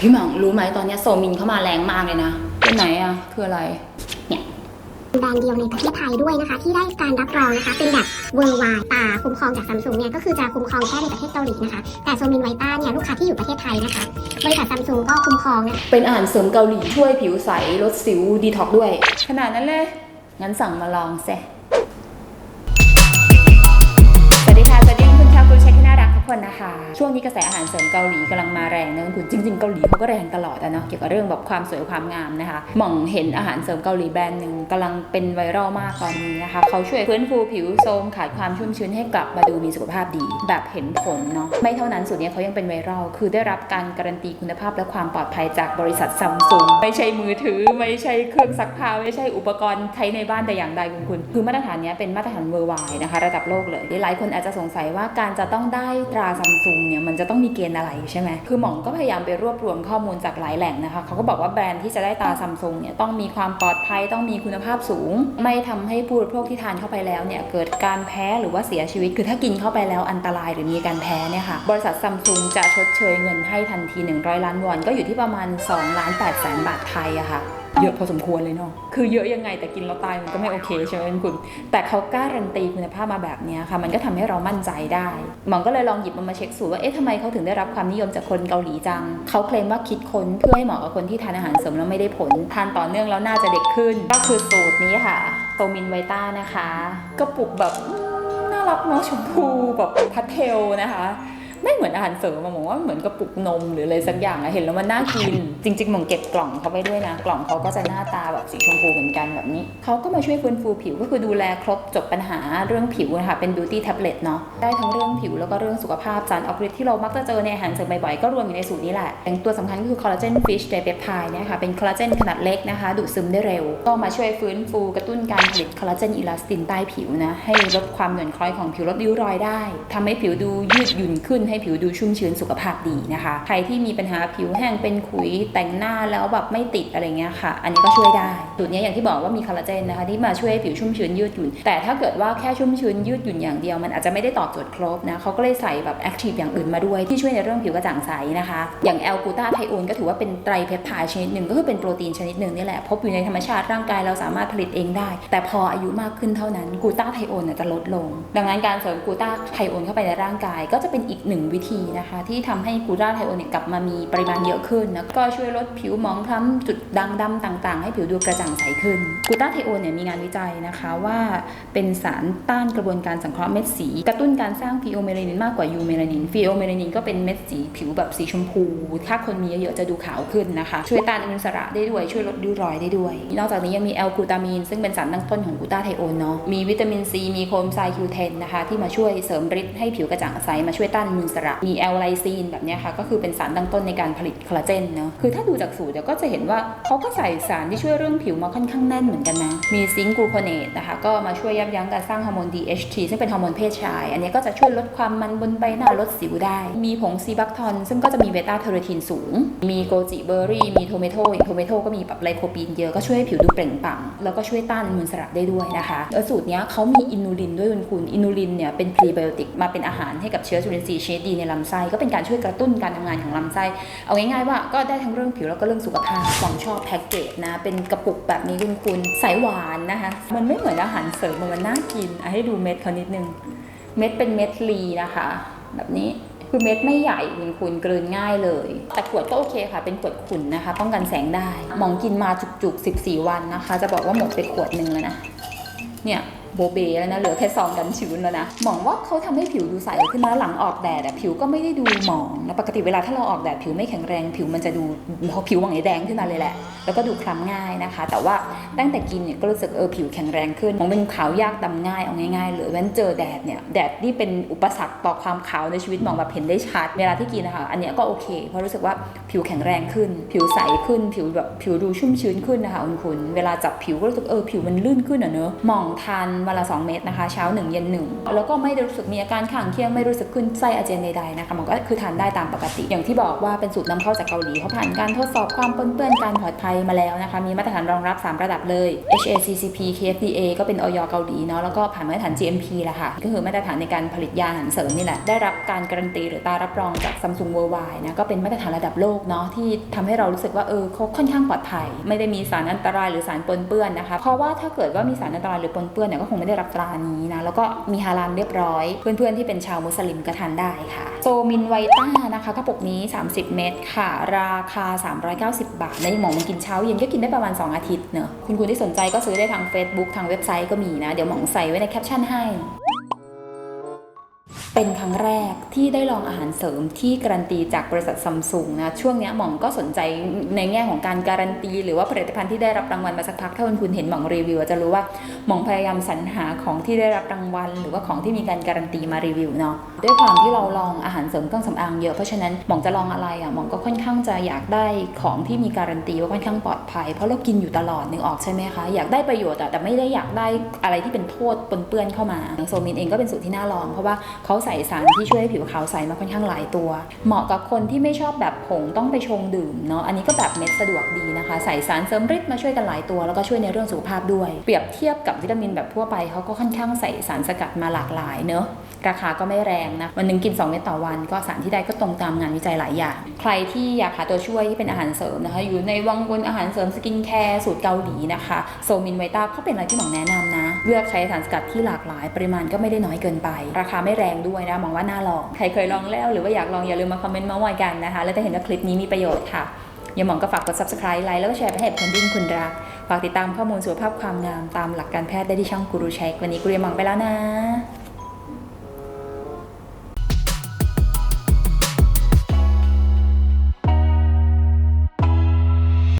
พี่หม่องรู้ไหมตอนเนี้ยโซมินเข้ามาแรงมากเลยนะเป็นไหนอะคืออะไรแบรนด์เดียวในประเทศไทยด้วยนะคะ ที่ได้การรับรองนะคะ เป็นแบบ worldwide ตาคุ้มครองจากซัมซุงเนี่ยก็คือจะคุ้มครองแค่ในประเทศเกาหลีนะคะ แต่โซมินไวต้าเนี่ยลูกค้าที่อยู่ประเทศไทยนะคะบริษัทซัมซุงก็คุ้มครองนะคะเป็นอาหารเสริมเกาหลีช่วยผิวใสลดสิวดีท็อกด้วย ขนาดนั้นเลยงั้นสั่งมาลองแซส ช่วงนี้กระแสอาหารเสริมเกาหลีกำลังมาแรงนะคุณจริงๆเกาหลีเขาก็แรงตลอดอะเนาะเกี่ยวกับเรื่องแบบความสวยความงามนะคะหม่องเห็นอาหารเสริมเกาหลีแบรนด์หนึ่งกำลังเป็นไวรัลมากตอนนี้นะคะเขาช่วยฟื้นฟูผิวโทรมขาดความชุ่มชื้นให้กลับมาดูมีสุขภาพดี แบบเห็นผลเนาะไม่เท่านั้นสุดนี้เขายังเป็นไวรัลคือได้รับการการันตีคุณภาพและความปลอดภัยจากบริษัทซัมซุงไม่ใช่มือถือ ไม่ใช่เครื่องซักผ้าไม่ใช่อุปกรณ์ใช้ในบ้านแต่อย่างใดคุณคุณคือมาตรฐานนี้เป็นมาตรฐานเวอร์ไวนะคะ ระดับโลกเลยหลายคนอาจจะสงสัยว่าการจะต้องได้ตราซัมซุงเนี่ยมันจะต้องมีเกณฑ์อะไรใช่ไหมคือหม่องก็พยายามไปรวบรวมข้อมูลจากหลายแหล่งนะคะเขาก็บอกว่าแบรนด์ที่จะได้ตราซัมซุงเนี่ยต้องมีความปลอดภัยต้องมีคุณภาพสูง ไม่ทำให้ผู้บริโภคที่ทานเข้าไปแล้วเนี่ยเกิดการแพ้หรือว่าเสียชีวิต คือถ้ากินเข้าไปแล้วอันตรายหรือมีการแพ้เนี่ยค่ะบริษัทซัมซุงจะชดเชยเงินให้ทันที 100 ล้านวอนก็อยู่ที่ประมาณ2ล้าน8แสนบาทไทยอะค่ะ เยอะพอสมควรเลยเนาะ คือเยอะยังไงแต่กินแล้วตายมันก็ไม่โอเคใช่ไหมคุณ แต่เขาการันตีคุณภาพมาแบบเนี้ยค่ะ มันก็ทำให้เรามั่นใจได้ หมองก็เลยลองหยิบมันมาเช็คสูตรว่า เอ๊ะทำไมเขาถึงได้รับความนิยมจากคนเกาหลีจัง เขาเคลมว่าคิดค้นเพื่อให้เหมาะกับคนที่ทานอาหารเสริมแล้วไม่ได้ผล ทานต่อเนื่องแล้วน่าจะเด็กขึ้น ก็คือสูตรนี้ค่ะ โตมินไวต้านะคะกระปุกแบบอืมน่ารักเนาะชมพูแบบพัทเทลนะคะไม่ เหมือนอาหารเสริมอะหมองว่าเหมือนกระปุกนมหรืออะไรสักอย่างอะเห็นแล้วมันน่ากิน จริงๆหมองเก็บกล่องเขาไปด้วยนะ กล่องเขาก็จะหน้าตาแบบสีชมพูเหมือนกันแบบนี้เขาก็มาช่วยฟื้นฟูผิวก็คือดูแลครบจบปัญหาเรื่องผิวนะคะเป็น beauty tablet เนาะได้ทั้งเรื่องผิวแล้วก็เรื่องสุขภาพสารออกฤทธิ์ที่เรามักจะเจอในอาหารเสริมบ่อยๆก็รวมอยู่ในสูตรนี้แหละอย่างตัวสำคัญก็คือคอลลาเจนฟิชไดเปปไทด์เนี่ยค่ะเป็นคอลลาเจนขนาดเล็กนะคะดูดซึมได้เร็ว ก็มาช่วยฟื้นฟูกระตุ้นการผลิตคอลลาเจนอิลาสตินใต้ผิวนะให้ลดความหย่อนคล้อยของผิวลดริ้วรอยได้ทำให้ผิวดูยืดหยุ่นขึ้นให้ผิวดูชุ่มชื้นสุขภาพดีนะคะ ใครที่มีปัญหาผิวแห้งเป็นขุยแต่งหน้าแล้วแบบไม่ติดอะไรเงี้ยค่ะ อันนี้ก็ช่วยได้สูตรนี้อย่างที่บอกว่ามีคอลลาเจนนะคะที่มาช่วยให้ผิวชุ่มชื้นยืดหยุ่น แต่ถ้าเกิดว่าแค่ชุ่มชื้นยืดหยุ่นอย่างเดียวมันอาจจะไม่ได้ตอบโจทย์ครบนะเขาก็เลยใส่แบบแอคทีฟอย่างอื่นมาด้วยที่ช่วยในเรื่องผิวกระจ่างใสนะคะ อย่างแอลกูตาไทโอนก็ถือว่าเป็นไตรเพปไทด์ชนิดหนึ่งก็คือเป็นโปรตีนชนิดหนึ่งนี่แหละพบอยู่ในธรรมชาติร่างกายเราสามารถผลิตเองได้ แต่พออายุมากขึ้นเท่านั้นกูตาไทโอนจะลดลง ดังนั้นการเสริมกูตาไทโอนเข้าไปในร่างกาย ก็จะเป็นอีกหนึ่งวิธีนะคะ ที่ทำให้กูตาไทโอเนี่ยกลับมามีปริมาณเยอะขึ้นนะก็ช่วยลดผิวหมองคล้ำจุดด่างดำต่างๆ ให้ผิวดูกระจ่างใสขึ้นกูตาไทโอเนี่ยมีงานวิจัยนะคะว่าเป็นสารต้านกระบวนการสังเคราะห์เม็ดสี กระตุ้นการสร้างฟีโอเมลานินมากกว่ายูเมลานินฟีโอเมลานินก็เป็นเม็ดสีผิวแบบสีชมพู ถ้าคนมีเยอะๆจะดูขาวขึ้นนะคะ ช่วยต้านอนุมูลอิสระได้ด้วยช่วยลดริ้วรอยได้ด้วย นอกจากนี้ยังมีแอลกูตามีนซึ่งเป็นสารตั้งต้นของกูตาไทโอนเนาะมีวิตามินซีมีโคมไซคิวเทนนะคะที่มาช่วยเสริมฤทธิ์ให้ผิวกระจ่างใสมาช่วยต้านอนุมูลอิสระมีแอลไลซีนแบบนี้ค่ะก็คือเป็นสารตั้งต้นในการผลิตคอลลาเจนเนาะคือถ้าดูจากสูตรเดี๋ยวก็จะเห็นว่าเขาก็ใส่สารที่ช่วยเรื่องผิวมาค่อนข้างแน่นเหมือนกันนะ มีซิงค์กลูโคเนตนะคะก็มาช่วยยับยั้งการสร้างฮอร์โมน DHT ซึ่งเป็นฮอร์โมนเพศชาย อันนี้ก็จะช่วยลดความมันบนใบหน้าลดสิวได้ มีผงซีบัคทอนซึ่งก็จะมีเบต้าเทอโรทีนสูง มีโกจิเบอร์รี่ มีโทเมโตอย่างโทเมโตก็มีแบบไลโคปีนเยอะก็ช่วยให้ผิวดูเปล่งปลั่งแล้วก็ช่วยต้านอนุมูลอิสระได้ด้วยนะคะแล้วสูตรนี้เขามีอินูลินด้วยคุณอินูลินเนี่ยเป็นพรีไบโอติกมาเป็นอาหารให้กับเชื้อจุลินทรีย์ชนิดดีในลำไส้ก็เป็นการช่วยกระตุ้นการทำงานของลำไส้ เอาง่ายๆว่าก็ได้ทั้งเรื่องผิวแล้วก็เรื่องสุขภาพของชอบแพ็กเกจนะ เป็นกระปุกแบบนี้คุณคุณใสหวานนะคะ มันไม่เหมือนอาหารเสริมมันน่ากินอให้ดูเม็ดเขานิดนึง เม็ดเป็นเม็ดลีนะคะ แบบนี้คือเม็ดไม่ใหญ่คุณคุณกลืนง่ายเลย แต่ขวดก็โอเคค่ะ เป็นขวดขุ่นนะคะ ป้องกันแสงได้หมองกินมาจุกๆ 14 วันนะคะ จะบอกว่าหมดไปขวดหนึ่งแล้วนะ เนี่ย โบเบแล้วนะเหลือแค่ซองกันชื้นแล้วนะหมองว่าเขาทำให้ผิวดูใสขึ้นนะหลังออกแดดอะผิวก็ไม่ได้ดูหมองนะปกติเวลาถ้าเราออกแดดผิวไม่แข็งแรง ผิวมันจะดูพอผิวหมองแดงขึ้นมาเลยแหละ แล้วก็ดูคล้ำง่ายนะคะ แต่ว่าตั้งแต่กินเนี่ยก็รู้สึกเออผิวแข็งแรงขึ้นมองเป็นขาวยากดำง่ายเอาง่ายๆเลยเว้นเจอแดดเนี่ยแดดนี่เป็นอุปสรรคต่อความขาวในชีวิตมองแบบเห็นได้ชัดเวลาที่กินนะคะอันนี้ก็โอเค เพราะรู้สึกว่าผิวแข็งแรงขึ้น ผิวใสขึ้น ผิวแบบผิวดูชุ่มชื้นขึ้นนะคะคุณคุณเวลาจับผิวก็รู้สึกเออผิวมันลื่นขึ้นอะเนอะมองทานวันละ 2 เม็ดนะคะ เช้า 1 เย็น 1 แล้วก็ไม่ได้รู้สึกมีอาการข้างเคียงไม่รู้สึกขึ้นไส้อาเจียนใดๆนะคะมันก็คือทานได้ตามปกติ อย่างที่บอกว่าเป็นสูตรนำเข้าจากเกาหลีเขาผ่านการทดสอบความปนเปื้อนการปลอดภัยมาแล้วนะคะ มีมาตรฐานรองรับ 3 ระดับเลย HACCP KFDA ก็เป็นออยเกาหลีเนาะแล้วก็ผ่านมาตรฐาน GMP แหละค่ะ ก็คือมาตรฐานในการผลิตยาอาหารเสริมนี่แหละได้รับการการันตีหรือตารับรองจาก Samsung Worldwide นะก็เป็นมาตรฐานระดับโลกเนาะที่ทำให้เรารู้สึกว่าเออเขาค่อนข้างปลอดภัย ไม่ได้มีสารอันตรายหรือสารปนเปื้อนนะคะ เพราะว่าถ้าเกิดว่ามีสารอันตรายหรือปนเปื้อนเนี่ยก็คงไม่ได้รับตรานี้นะ แล้วก็มีฮาลาลเรียบร้อย เพื่อนๆที่เป็นชาวมุสลิมก็ทานได้ค่ะ โซมินไวต้านะคะกระปุกนี้ 30 เม็ดค่ะ ราคา 390 บาทในหมองมันกินเช้าเย็นก็กินได้ประมาณ 2 อาทิตย์เนอะคุณคุณที่สนใจก็ซื้อได้ทาง Facebook ทางเว็บไซต์ก็มีนะ เดี๋ยวหมองใส่ไว้ในแคปชั่นให้ เป็นครั้งแรกที่ได้ลองอาหารเสริมที่การันตีจากบริษัทซัมซุงนะช่วงนี้หม่องก็สนใจในแง่ของการการันตี หรือว่าผลิตภัณฑ์ที่ได้รับรางวัลมาสักพักถ้าคุณคุณเห็นหม่องรีวิวจะรู้ว่าหม่องพยายามสรรหาของที่ได้รับรางวัล หรือว่าของที่มีการการันตีมารีวิวเนาะด้วยความที่เราลองอาหารเสริมเครื่องสำอางเยอะเพราะฉะนั้นหม่องจะลองอะไรอะหม่องก็ค่อนข้างจะอยากได้ของที่มีการันตีว่าค่อนข้างปลอดภัย เพราะเรากินอยู่ตลอดนึกออกใช่ไหมคะอยากได้ประโยชน์อะแต่ไม่ได้อยากได้อะไรที่เป็นโทษปนเปื้อนเข้ามาอย่างโซมินเองก็เป็นสูตรที่น่าลองเพราะว่าเขาใส่สารที่ช่วยให้ผิวขาวใสมาค่อนข้างหลายตัว เหมาะกับคนที่ไม่ชอบแบบผงต้องไปชงดื่มเนาะอันนี้ก็แบบเม็ดสะดวกดีนะคะ ใส่สารเสริมฤทธิ์มาช่วยกันหลายตัว แล้วก็ช่วยในเรื่องสุขภาพด้วย เปรียบเทียบกับวิตามินแบบทั่วไปเขาก็ค่อนข้างใส่สารสกัดมาหลากหลายเนาะ ราคาก็ไม่แรงนะวันหนึ่งกิน 2 เม็ดต่อวัน ก็สารที่ได้ก็ตรงตามงานวิจัยหลายอย่าง ใครที่อยากหาตัวช่วยที่เป็นอาหารเสริมนะคะ อยู่ในวังวนอาหารเสริมสกินแคร์สูตรเกาหลีนะคะโซมินไวต้าก็เป็นอะไรที่หมองแนะนำนะ เลือกใช้สารสกัดที่หลากหลาย ปริมาณก็ไม่ได้น้อยเกินไป ราคาไม่แรงด้วยนะมองว่าน่าลองใครเคยลองแล้ว หรือว่าอยากลองอย่าลืมมาคอมเมนต์มาว่ากันนะคะ แล้วจะเห็นว่าคลิปนี้มีประโยชน์ค่ะอย่าหมองก็ฝากกด subscribe ไลค์แล้วก็แชร์ไปให้คนที่คุณรัก ฝากติดตามข้อมูลสุขภาพความงามตามหลักการแพทย์ได้ที่ช่องกูรูเช็ควันนี้กูเรียมองไปแล้วนะ